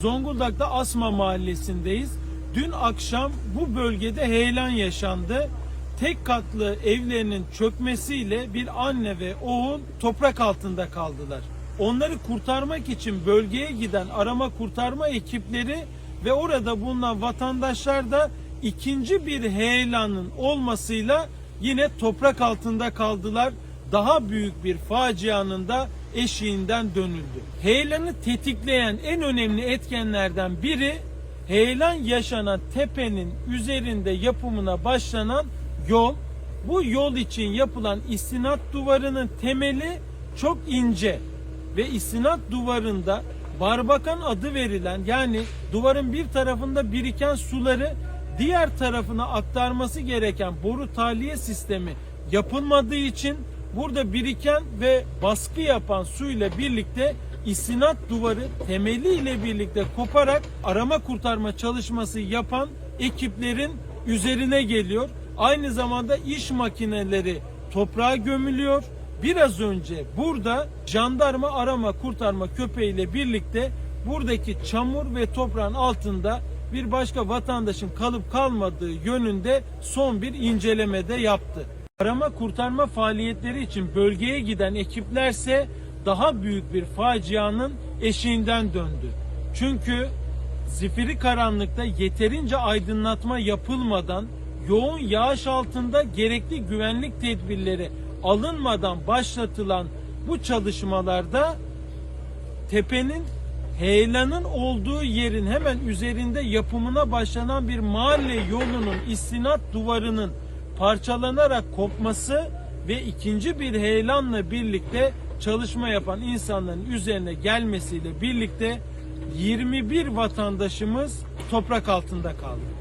Zonguldak'ta Asma Mahallesi'ndeyiz. Dün akşam bu bölgede heyelan yaşandı. Tek katlı evlerinin çökmesiyle bir anne ve oğul toprak altında kaldılar. Onları kurtarmak için bölgeye giden arama kurtarma ekipleri ve orada bulunan vatandaşlar da ikinci bir heyelanın olmasıyla yine toprak altında kaldılar. Daha büyük bir facianın da eşiğinden dönüldü. Heyelanı tetikleyen en önemli etkenlerden biri heyelan yaşanan tepenin üzerinde yapımına başlanan yol. Bu yol için yapılan istinat duvarının temeli çok ince ve istinat duvarında barbakan adı verilen yani duvarın bir tarafında biriken suları diğer tarafına aktarması gereken boru tahliye sistemi yapılmadığı için burada biriken ve baskı yapan suyla birlikte istinat duvarı temeliyle birlikte koparak arama kurtarma çalışması yapan ekiplerin üzerine geliyor. Aynı zamanda iş makineleri toprağa gömülüyor. Biraz önce burada jandarma arama kurtarma köpeğiyle birlikte buradaki çamur ve toprağın altında bir başka vatandaşın kalıp kalmadığı yönünde son bir incelemede yaptı. Arama kurtarma faaliyetleri için bölgeye giden ekiplerse daha büyük bir facianın eşiğinden döndü. Çünkü zifiri karanlıkta yeterince aydınlatma yapılmadan yoğun yağış altında gerekli güvenlik tedbirleri alınmadan başlatılan bu çalışmalarda tepenin heyelanın olduğu yerin hemen üzerinde yapımına başlanan bir mahalle yolunun istinat duvarının parçalanarak kopması ve ikinci bir heyelanla birlikte çalışma yapan insanların üzerine gelmesiyle birlikte 21 vatandaşımız toprak altında kaldı.